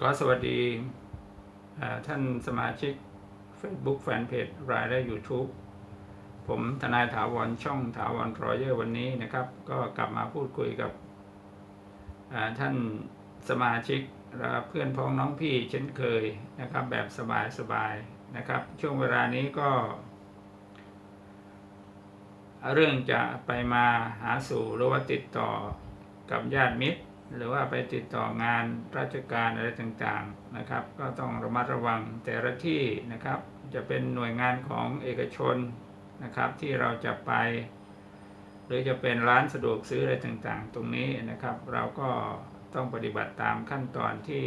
ก็สวัสดีท่านสมาชิก Facebook Fanpage รายและ YouTube ผมทนายถาวรช่องถาวรรอยเยอร์วันนี้นะครับ ก็กลับมาพูดคุยกับท่านสมาชิกและเพื่อนพ้องน้องพี่เช่นเคยนะครับ แบบสบายๆนะครับ ช่วงเวลานี้ก็ เรื่องจะไปมาหาสู่หรือว่าติดต่อกับญาติมิตร หรือว่าไปติดต่องานราชการอะไรต่างๆนะครับ ก็ต้องระมัดระวังแต่ละที่นะครับ จะเป็นหน่วยงานของเอกชนนะครับ ที่เราจะไป หรือจะเป็นร้านสะดวกซื้ออะไรต่างๆ ตรงนี้นะครับ เราก็ต้องปฏิบัติตามขั้นตอนที่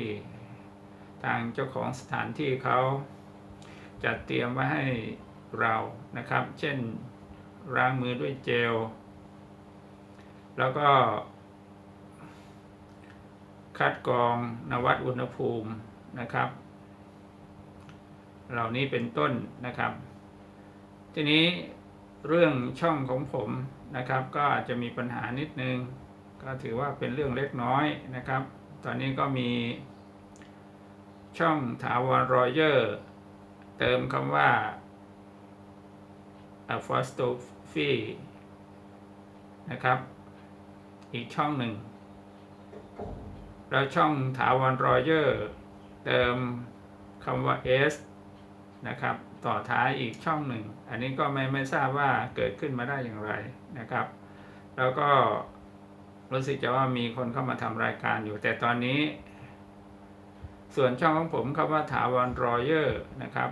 ทางเจ้าของสถานที่เขาจัดเตรียมไว้ให้เรานะครับ เช่นล้างมือด้วยเจล แล้วก็ คัดกรองนวัดอุณหภูมินะครับ เหล่านี้เป็นต้นนะครับ ทีนี้เรื่องช่องของผมนะครับ ก็อาจจะมีปัญหานิดนึง ก็ถือว่าเป็นเรื่องเล็กน้อยนะครับ ตอนนี้ก็มีช่องถาวรรอยเยอร์เติมคำว่า a f o s t o p h y นะครับ อีกช่องหนึ่ง แล้วช่องถาวรรอยเยอร์เติมคำว่า s นะครับ ต่อท้ายอีกช่องหนึ่ง อันนี้ก็ไม่ไม่ทราบว่าเกิดขึ้นมาได้อย่างไรนะครับ แล้วก็รู้สึกจะว่ามีคนเข้ามาทำรายการอยู่ แต่ตอนนี้ ส่วนช่องของผมคำว่าถาวรรอยเยอร์นะครับ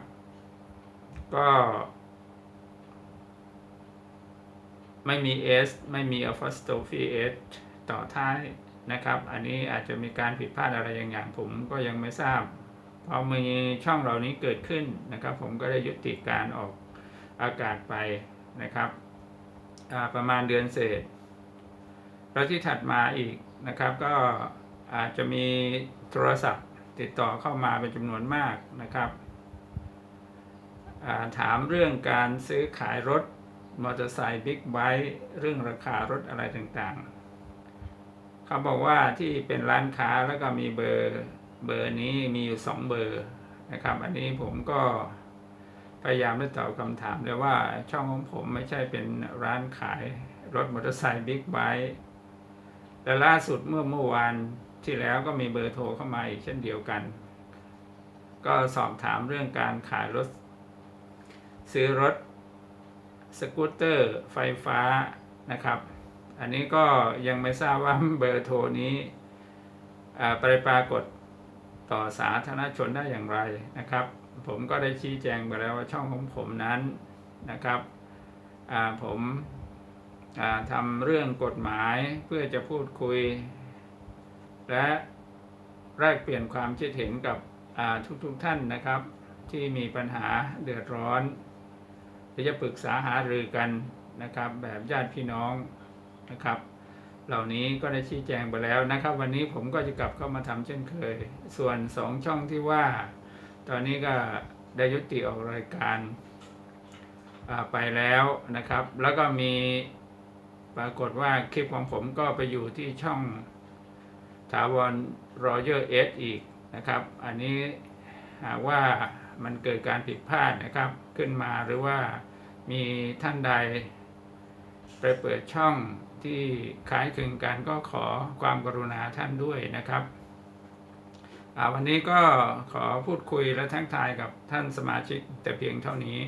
ก็ไม่มี S ไม่มี apostrophe S ต่อท้าย นะครับ อันนี้อาจจะมีการผิดพลาดอะไรอย่างงผมก็ยังไม่ทราบพอมีช่องเหล่านี้เกิดขึ้นนะครับ ผมก็ได้ยุติการออกอากาศไปนะครับประมาณเดือนเศษ แล้วที่ถัดมาอีกนะครับ ก็อาจจะมีโทรศัพท์ติดต่อเข้ามาเป็นจำนวนมากนะครับาถามเรื่องการซื้อขายรถมอเตอร์ไซค์บิ๊กไบค์เรื่องราคารถอะไรต่างๆ เขาบอกว่าที่เป็นร้านค้าแล้วก็มีเบอร์เบอร์นี้มีอยู่สองเบอร์นะครับ อันนี้ผมก็พยายามได้ตอบคำถามเลยว่าช่องของผมไม่ใช่เป็นร้านขายรถมอเตอร์ไซค์บิ๊กไบค์แต่ล่าสุดเมื่อเมื่อวานที่แล้วก็มีเบอร์โทรเข้ามาอีกเช่นเดียวกัน ก็สอบถามเรื่องการขายรถ ซื้อรถสกูตเตอร์ไฟฟ้านะครับ อันนี้ก็ยังไม่ทราบว่าเบอร์โทรนี้ไปปรากฏต่อสาธารณชนได้อย่างไรนะครับ ผมก็ได้ชี้แจงไปแล้วว่าช่องของผมนั้นนะครับผมทำเรื่องกฎหมายเพื่อจะพูดคุย และแลกเปลี่ยนความคิดเห็นกับทุกๆทท่านนะครับ ที่มีปัญหาเดือดร้อนที่จะปรึกษาหารือกันนะครับ แบบญาติพี่น้อง นะครับ เหล่านี้ก็ได้ชี้แจงไปแล้วนะครับ วันนี้ผมก็จะกลับเข้ามาทำเช่นเคย ส่วนสองช่องที่ว่า ตอนนี้ก็ได้ยุติออกรายการไปแล้วนะครับ แล้วก็มีปรากฏว่าคลิปของผมก็ไปอยู่ที่ช่องถาวรรอเยอร์เอสอีกนะครับ อันนี้หากว่ามันเกิดการผิดพลาดนะครับขึ้นมาหรือว่ามีท่านใดไปเปิดช่อง ที่คล้ายคลึงกันก็ขอความกรุณาท่านด้วยนะครับอ่าวันนี้ก็ขอพูดคุยและทักทายกับท่านสมาชิกแต่เพียงเท่านี้